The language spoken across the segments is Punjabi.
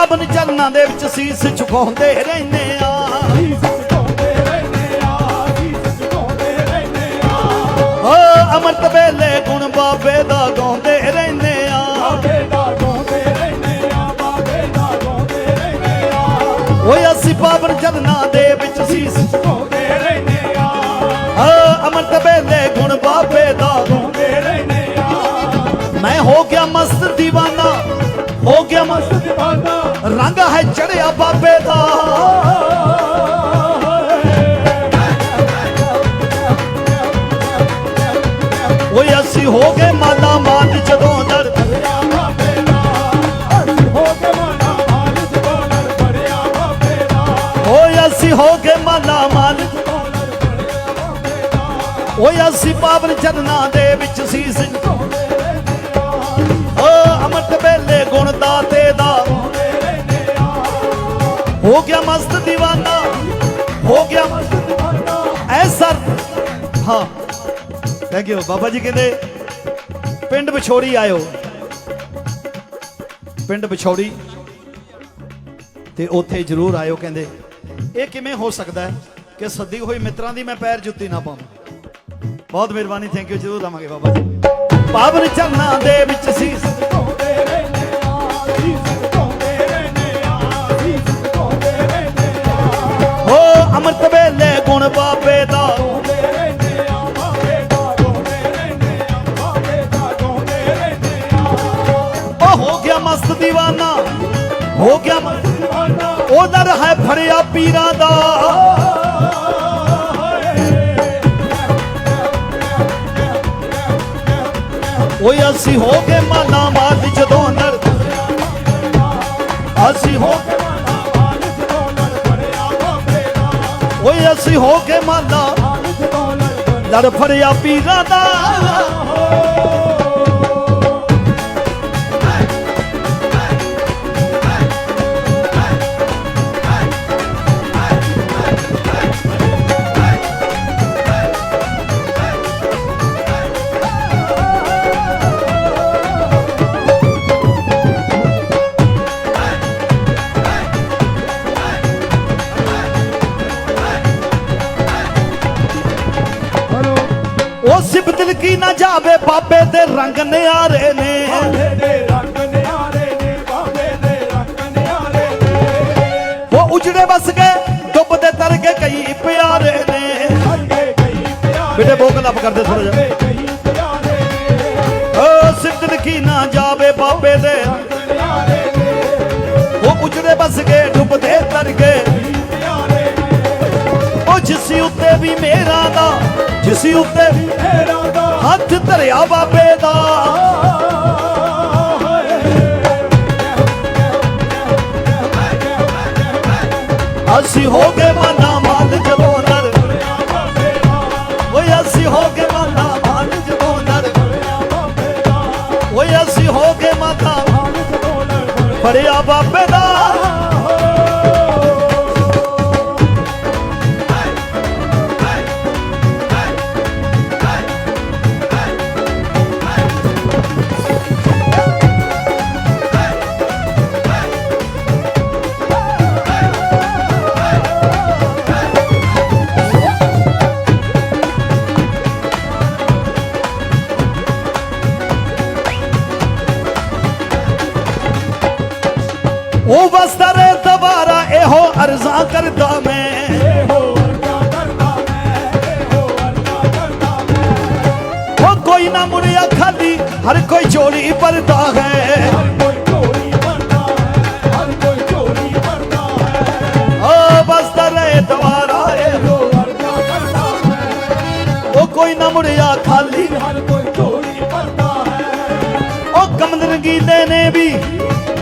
ਪਾਵਨ ਚਰਨਾਂ ਦੇ ਵਿੱਚ ਸੀਸ ਝੁਕਾਉਂਦੇ ਰਹਿੰਦੇ ਆ। ਸੀਸ ਅੰਮ੍ਰਿਤ ਵੇਲੇ ਗੁਣ ਬਾਬੇ ਦਾ ਗਾਉਂਦੇ ਰਹਿੰਦੇ ਆ। ਓਏ ਅਸੀਂ ਪਾਵਨ ਚਰਨਾਂ ਦੇ ਵਿੱਚ ਸੀਸ ਝੁਕਾਉਂਦੇ ਰਹਿੰਦੇ ਆ। ਓ ਅੰਮ੍ਰਿਤ ਵੇਲੇ ਗੁਣ ਬਾਬੇ ਦਾ ਗਾਉਂਦੇ ਰਹਿੰਦੇ ਆ। ਮੈਂ ਹੋ ਗਿਆ ਮਸਤ ਦੀਵਾਨਾ। ਰੰਗ ਚੜਿਆ ਬਾਬੇ ਦਾ। ਓਏ ਅਸੀਂ ਹੋ ਗਏ ਮਾਲਾ ਮਾਲ ਜਦੋਂ ਦਰ ਅਸੀਂ ਹੋ ਕੇ ਮਾਨਾ ਮਾਲ ਜਗੋਲਰ ਅਸੀਂ ਗਏ ਮਾਲਾ ਮਾਲ ਓਏ ਅਸੀਂ ਪਾਵਨ ਚਰਨਾਂ ਦੇ ਵਿੱਚ ਸੀਸ ਝੁਕਾਉਂਦੇ ਓ ਅਮਰਤ ਵੇਲੇ ਗੁਣ ਦਾਤੇ ਦਾ। ਗਾਉਂਦੇ ਰਹਿੰਦੇ ਹੋ ਗਿਆ ਮਸਤ ਦੀਵਾਨਾ, ਹੋ ਗਿਆ ਮਸਤ ਦੀਵਾਨਾ। ਐ ਸਰ, ਹਾਂ ਥੈਂਕ ਯੂ ਬਾਬਾ ਜੀ ਕਹਿੰਦੇ, ਪਿੰਡ ਵਿਛੋੜੀ ਆਇਓ। ਪਿੰਡ ਵਿਛੋੜੀ, ਤੇ ਉੱਥੇ ਜ਼ਰੂਰ ਆਇਓ ਕਹਿੰਦੇ। ਇਹ ਕਿਵੇਂ ਹੋ ਸਕਦਾ ਹੈ ਕਿ ਸੱਦੀ ਹੋਈ ਮਿੱਤਰਾਂ ਦੀ ਮੈਂ ਪੈਰ ਜੁੱਤੀ ਨਾ ਪਾਵਾਂ? ਬਹੁਤ ਮਿਹਰਬਾਨੀ ਥੈਂਕ ਯੂ ਜ਼ਰੂਰ ਆਵਾਂਗੇ ਬਾਬਾ ਜੀ। ਪਾਵਨ ਚਰਨਾਂ ਦੇ ਵਿੱਚ ਸੀਸ ਮਸਤ ਦੀਵਾਨਾ ਹੋ ਗਿਆ ਮਸਤ ਦੀਵਾਨਾ ਉਹਦਾ ਹੈ ਫੜਿਆ ਪੀਰਾਂ ਦਾ। ਓਏ ਅਸੀਂ ਹੋ ਕੇ ਮਾਲਾ ਮਾਲ ਜਦੋਂ ਨਰ ਅਸੀਂ ਹੋ ਕੇ ਓਏ ਅਸੀਂ ਹੋ ਕੇ ਮਾਨਾ ਲੜ ਫੜਿਆ ਪੀਰਾਂ ਦਾ। ਕੀ ਨਾ। ਜਾਵੇ ਬਾਬੇ ਦੇ ਰੰਗ ਨਿਆਰੇ ਨੇ। ਉਹ ਉਜੜੇ ਵਸ ਗਏ ਡੁੱਬਦੇ ਤਰ ਗਏ ਕਈ ਪਿਆਰੇ ਨੇ। ਬੇਟੇ ਬੋਕਲ ਅਪ ਕਰਦੇ ਥੋੜਾ ਜਿਹਾ। ਉਹ ਸਿਬ ਦਿਲ ਕੀ ਨਾ ਜਾਵੇ ਬਾਬੇ ਦੇ। ਉਹ ਉਜੜੇ ਵਸ ਗਏ ਡੁੱਬਦੇ ਤਰ ਉਹ ਜਿਸ ਉੱਤੇ ਵੀ ਮੇਰਾ ਦਾ ਜਿਸ ਉੱਤੇ ਵੀ ਹੱਥ ਧਰਿਆ ਬਾਬੇ ਦਾ। ਅਰਜ਼ਾਂ ਕਰਦਾ ਮੈਂ। ਉਹ ਕੋਈ ਨਾ ਮੁੜਿਆ ਖਾਲੀ, ਹਰ ਕੋਈ ਝੋਲੀ ਭਰਦਾ ਹੈ। ਉਹ ਵਸਤਰੇ ਦੁਬਾਰਾ ਇਹੋ ਉਹ ਕੋਈ ਨਾ ਮੁੜਿਆ ਖਾਲੀ ਉਹ ਕਮਲ ਰੰਗੀਲੇ ਨੇ ਵੀ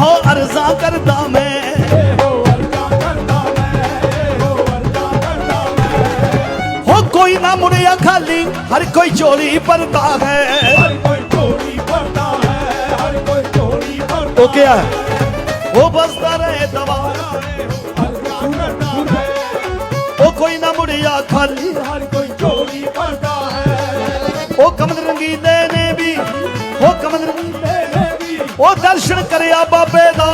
ਇਹੋ ਅਰਜ਼ਾਂ ਕਰਦਾ ਮੈਂ। ਕੋਈ ਨਾ ਮੁੜਿਆ ਖਾਲੀ, ਹਰ ਕੋਈ ਚੋਲੀ ਭਰਦਾ ਹੈ। ਹਰ ਕੋਈ ਝੋਲੀ ਭਰਦਾ ਹੈ ਹਰ ਕੋਈ ਝੋਲੀ ਭਰਦਾ ਉਹ ਕਿਹਾ ਹੈ? ਉਹ ਵਸਦਾ ਰਹੇ ਦੁਬਾਰਾ। ਉਹ ਕੋਈ ਨਾ ਮੁੜਿਆ ਖਾਲੀ, ਹਰ ਕੋਈ ਝੋਲੀ ਭਰਦਾ ਹੈ। ਉਹ ਕਮਲ ਰੰਗੀਲੇ ਨੇ ਉਹ ਦਰਸ਼ਨ ਕਰਿਆ ਬਾਬੇ ਦਾ।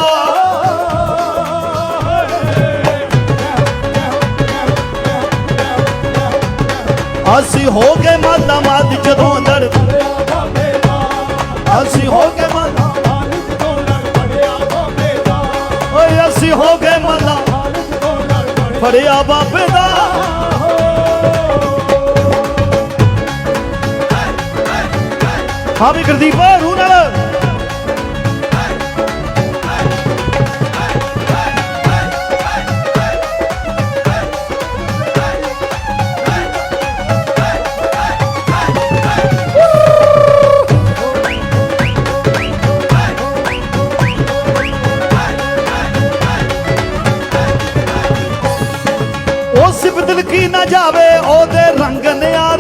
ਅਸੀਂ ਹੋ ਗਏ ਮਾਤਾ ਮਾਲ ਜਦੋਂ ਲੜ ਬੜਿਆ ਬਾਬੇ ਦਾ। ਅਸੀਂ ਹੋ ਗਏ ਮਾਲਾ ਹਾਲਤ ਤੋਂ ਲੜ ਬੜਿਆ ਬਾਬੇ ਦਾ। ਓਏ ਅਸੀਂ ਹੋ ਗਏ ਮਾਤਾ ਹਾਲਤ ਤੋਂ ਲੜ ਬੜਿਆ ਫੜਿਆ ਬਾਬੇ ਦਾ। ਹਾਂ ਵੀ ਗੁਰਦੀਪ, ਰੂਹ ਨਾਲ। ਨਾ ਜਾਵੇ ਉਹਦੇ ਰੰਗ ਨਿਆਰੇ